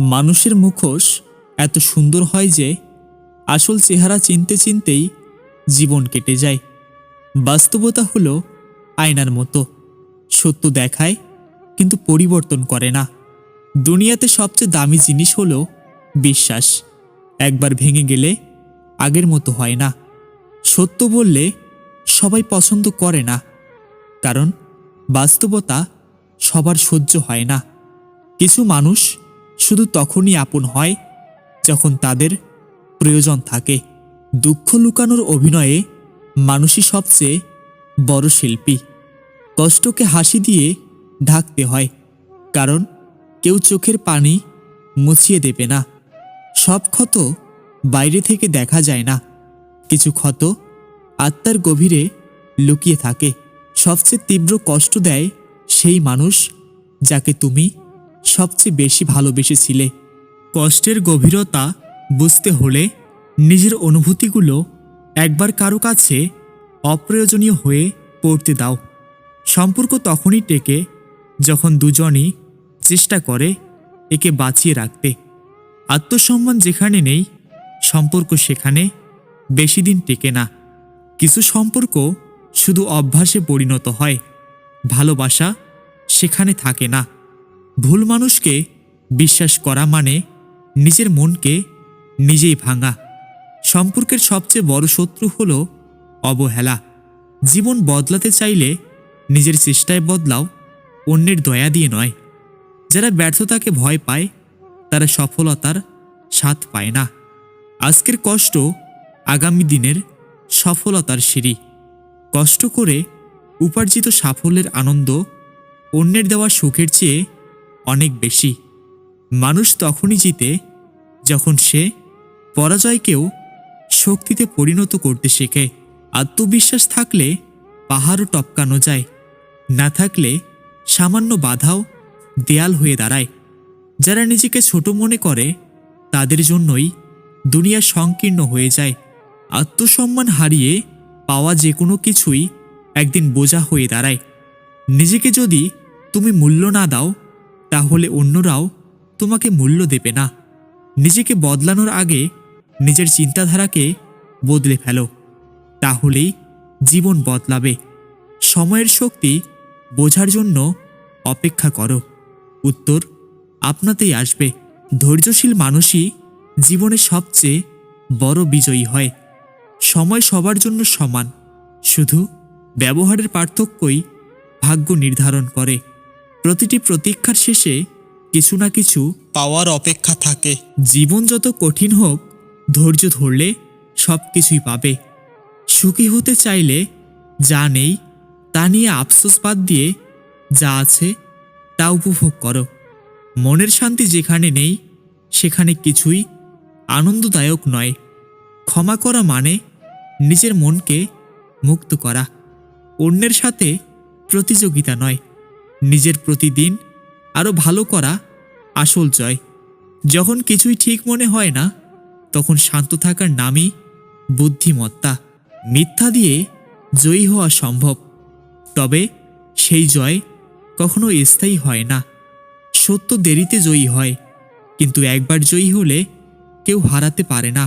মানুষের মুখোশ এত সুন্দর হয় যে আসল চেহারা চিনতে চিনতেই জীবন কেটে যায়। বাস্তবতা হলো আয়নার মতো। সত্য দেখায়, কিন্তু পরিবর্তন করে না। দুনিয়াতে সবচেয়ে দামি জিনিস হলো বিশ্বাস। একবার ভেঙে গেলে আগের মতো হয় না। সত্য বললে সবাই পছন্দ করে না। কারণ বাস্তবতা সবার সহ্য হয় না। কিছু মানুষ শুধু তখনই আপন হয় যখন তাদের প্রয়োজন থাকে। দুঃখ লুকানোর অভিনয়ে মানুষই সবচেয়ে বড় শিল্পী। কষ্টকে হাসি দিয়ে ঢাকতে হয়, কারণ কেউ চোখের পানি মুছিয়ে দেবে না। সব ক্ষত বাইরে থেকে দেখা যায় না। কিছু ক্ষত আত্মার গভীরে লুকিয়ে থাকে। সবচেয়ে তীব্র কষ্ট দেয় সেই মানুষ যাকে তুমি সবচেয়ে বেশি ভালোবেসেছিলে। কষ্টের গভীরতা বুঝতে হলে নিজের অনুভূতিগুলো একবার কারও কাছে অপ্রয়োজনীয় হয়ে পড়তে দাও। সম্পর্ক তখনই টেকে যখন দুজনই চেষ্টা করে একে বাঁচিয়ে রাখতে। আত্মসম্মান যেখানে নেই, সম্পর্ক সেখানে বেশি দিন টেকে না। কিছু সম্পর্ক শুধু অভ্যাসে পরিণত হয়, ভালোবাসা সেখানে থাকে না। ভুল মানুষকে বিশ্বাস করা মানে নিজের মনকে নিজেই ভাঙা। সম্পর্কের সবচেয়ে বড় শত্রু হল অবহেলা। জীবন বদলাতে চাইলে নিজের চেষ্টায় বদলাও, অন্যের দয়া দিয়ে নয়। যারা ব্যর্থতাকে ভয় পায়, তারা সফলতার স্বাদ পায় না। আজকের কষ্ট আগামী দিনের সফলতার সিঁড়ি। কষ্ট করে উপার্জিত সাফল্যের আনন্দ অন্যের দেওয়া সুখের চেয়ে অনেক বেশি। মানুষ তখনই জিতে যখন সে পরাজয়কেও শক্তিতে পরিণত করতে শেখে। আত্মবিশ্বাস থাকলে পাহাড়ও টপকানো যায়, না থাকলে সামান্য বাধাও দেয়াল হয়ে দাঁড়ায়। যারা নিজেকে ছোট মনে করে, তাদের জন্যই দুনিয়া সংকীর্ণ হয়ে যায়। আত্মসম্মান হারিয়ে পাওয়া যে কোনো কিছুই একদিন বোঝা হয়ে দাঁড়ায়। নিজেকে যদি তুমি মূল্য না দাও তাহলে অন্যরাও তোমাকে মূল্য দেবে না। নিজেকে বদলানোর আগে নিজের চিন্তাধারাকে বদলে ফেলো। তাহলেই জীবন বদলাবে। সময়ের শক্তি বোঝার জন্য অপেক্ষা করো। উত্তর আপনাতেই আসবে। ধৈর্যশীল মানুষই জীবনে সবচেয়ে বড় বিজয়ী হয়। সময় সবার জন্য সমান। শুধু ব্যবহারের পার্থক্যই ভাগ্য নির্ধারণ করে। প্রতিটি প্রতীক্ষার শেষে কিছু না কিছু পাওয়ার অপেক্ষা থাকে। জীবন যত কঠিন হোক, ধৈর্য ধরলে সব কিছুই পাবে। সুখী হতে চাইলে যা নেই, তা নিয়ে আফসোস বাদ দিয়ে যা আছে, তা উপভোগ করো। মনের শান্তি যেখানে নেই, সেখানে কিছুই আনন্দদায়ক নয়। ক্ষমা করা মানে নিজের মনকে মুক্ত করা। অন্যের সাথে প্রতিযোগিতা নয়। নিজের প্রতিদিন আরও ভালো করা আসল জয়। যখন কিছুই ঠিক মনে হয় না, তখন শান্ত থাকার নামই বুদ্ধিমত্তা। মিথ্যা দিয়ে জয়ী হওয়া সম্ভব। তবে সেই জয় কখনো স্থায়ী হয় না। সত্য দেরিতে জয়ী হয়, কিন্তু একবার জয়ী হলে কেউ হারাতে পারে না।